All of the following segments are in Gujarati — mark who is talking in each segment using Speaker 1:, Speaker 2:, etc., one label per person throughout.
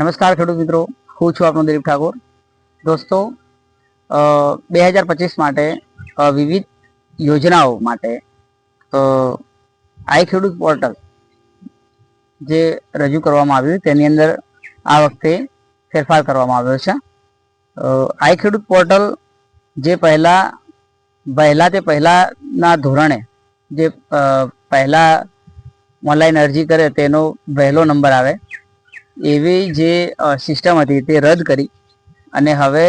Speaker 1: નમસ્કાર ખેડૂત મિત્રો, હું છું આપનો દિલીપ ઠાકોર. દોસ્તો બે હજાર પચીસ માટે વિવિધ યોજનાઓ માટે આઈ ખેડૂત પોર્ટલ જે રજૂ કરવામાં આવ્યું તેની અંદર આ વખતે ફેરફાર કરવામાં આવ્યો છે. આઈ ખેડૂત પોર્ટલ જે પહેલા વહેલા તે પહેલાના ધોરણે જે પહેલાં પહેલા ઓનલાઈન અરજી કરે તેનો વહેલો નંબર આવે. એવી જે સિસ્ટમ હતી તે રદ કરી અને હવે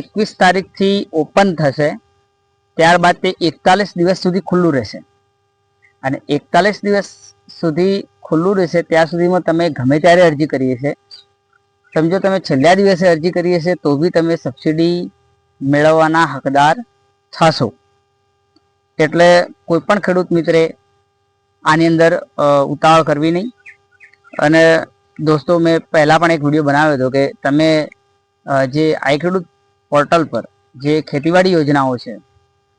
Speaker 1: એકવીસ તારીખથી ઓપન થશે. ત્યારબાદ તે એકતાલીસ દિવસ સુધી ખુલ્લું રહેશે. અને એકતાલીસ દિવસ સુધી ખુલ્લું રહેશે, ત્યાં સુધીમાં તમે ગમે ત્યારે અરજી કરી હશે. સમજો તમે છેલ્લા દિવસે અરજી કરી હશે, તો બી તમે સબસિડી મેળવવાના હકદાર થશો. એટલે કોઈ પણ ખેડૂત મિત્રે આની અંદર ઉતાવળ કરવી નહીં. અને દોસ્તો, મેં પહેલાં પણ એક વીડિયો બનાવ્યો હતો કે તમે જે આઈ ખેડૂત પોર્ટલ પર જે ખેતીવાડી યોજનાઓ છે,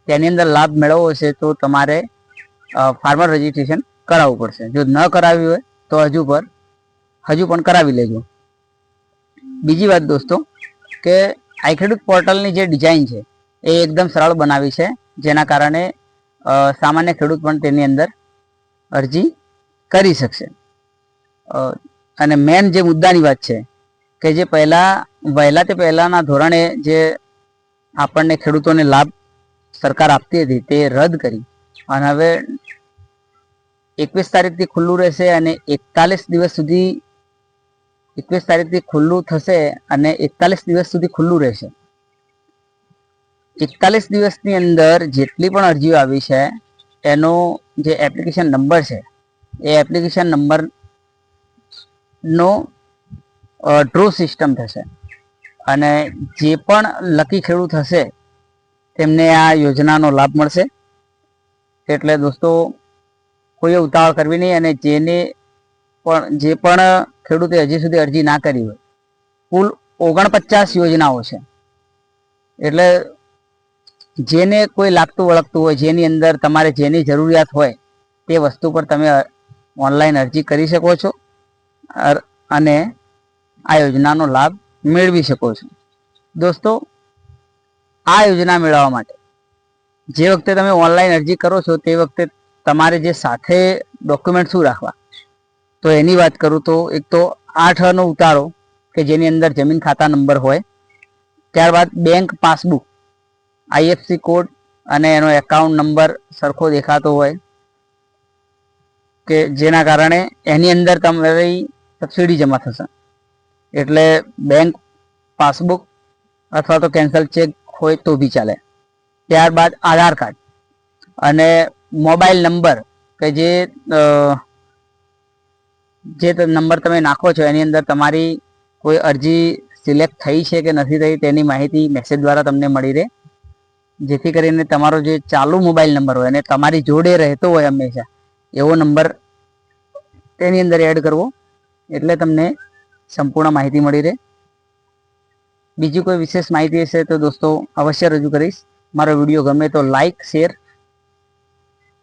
Speaker 1: તેની અંદર લાભ મેળવવો હશે તો તમારે ફાર્મર રજિસ્ટ્રેશન કરાવવું પડશે. જો ન કરાવ્યું હોય તો હજુ પર, હજુ પણ કરાવી લેજો. બીજી વાત દોસ્તો, કે આઈ ખેડૂત પોર્ટલની જે ડિઝાઇન છે, એ એકદમ સરળ બનાવી છે, જેના કારણે સામાન્ય ખેડૂત પણ તેની અંદર અરજી કરી શકશે. અને મેન જે મુદ્દાની વાત છે, કે જે પહેલા, વહેલા તે પહેલાના ધોરણે જે આપણને ખેડૂતોને લાભ સરકાર આપતી હતી તે રદ કરી. અને હવે એકવીસ તારીખથી ખુલ્લું રહેશે અને એકતાલીસ દિવસ સુધી એકવીસ તારીખથી ખુલ્લું થશે અને એકતાલીસ દિવસ સુધી ખુલ્લું રહેશે. એકતાલીસ દિવસની અંદર જેટલી પણ અરજીઓ આવી છે, એનો જે એપ્લિકેશન નંબર છે, એ એપ્લિકેશન નંબર નો ટ્રુ સિસ્ટમ થશે. અને જે પણ લકી ખેડૂત હશે, તેમને આ યોજનાનો લાભ મળશે. એટલે દોસ્તો કોઈએ ઉતાવળ કરવી નહીં અને જેને પણ, જે પણ ખેડૂતે હજી સુધી અરજી ના કરી હોય, કુલ ઓગણપચાસ યોજનાઓ છે. એટલે જેને કોઈ લાગતું વળગતું હોય, જેની અંદર તમારે જેની જરૂરિયાત હોય, તે વસ્તુ પર તમે ઓનલાઈન અરજી કરી શકો છો. અને આ યોજનાનો લાભ મેળવી શકો છો. દોસ્તો, આ યોજના મેળવવા માટે જે વખતે તમે ઓનલાઈન અરજી કરો છો તે વખતે તમારે જે સાથે ડોક્યુમેન્ટ શું રાખવા? તો એની વાત કરું તો એક તો આઠ નો ઉતારો કે જેની અંદર જમીન ખાતા નંબર હોય, ત્યારબાદ બેંક પાસબુક આઈએફસી કોડ અને એનો એકાઉન્ટ નંબર સરખો દેખાતો હોય કે જેના કારણે એની અંદર તમારી સબસિડી જમા થશે. એટલે બેંક પાસબુક અથવા તો કેન્સલ ચેક હોય તો બી ચાલે. ત્યારબાદ આધાર કાર્ડ અને મોબાઈલ નંબર કે જે જે નંબર તમે નાખો છો એની અંદર તમારી કોઈ અરજી સિલેક્ટ થઈ છે કે નથી થઈ તેની માહિતી મેસેજ દ્વારા તમને મળી રહે. જેથી કરીને તમારો જે ચાલુ મોબાઈલ નંબર હોય અને તમારી જોડે રહેતો હોય હંમેશા એવો નંબર તેની અંદર એડ કરવો. એટલે તમને સંપૂર્ણ માહિતી મળી રહે. બીજી કોઈ વિશેષ માહિતી હશે તો દોસ્તો, અવશ્ય રજૂ કરીશ. મારો વીડિયો ગમે તો લાઈક શેર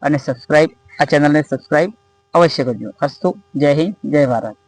Speaker 1: અને સબસ્ક્રાઈબ આ ચેનલને સબસ્ક્રાઈબ અવશ્ય કરજો. અસ્તુ, જય હિન્દ, જય ભારત.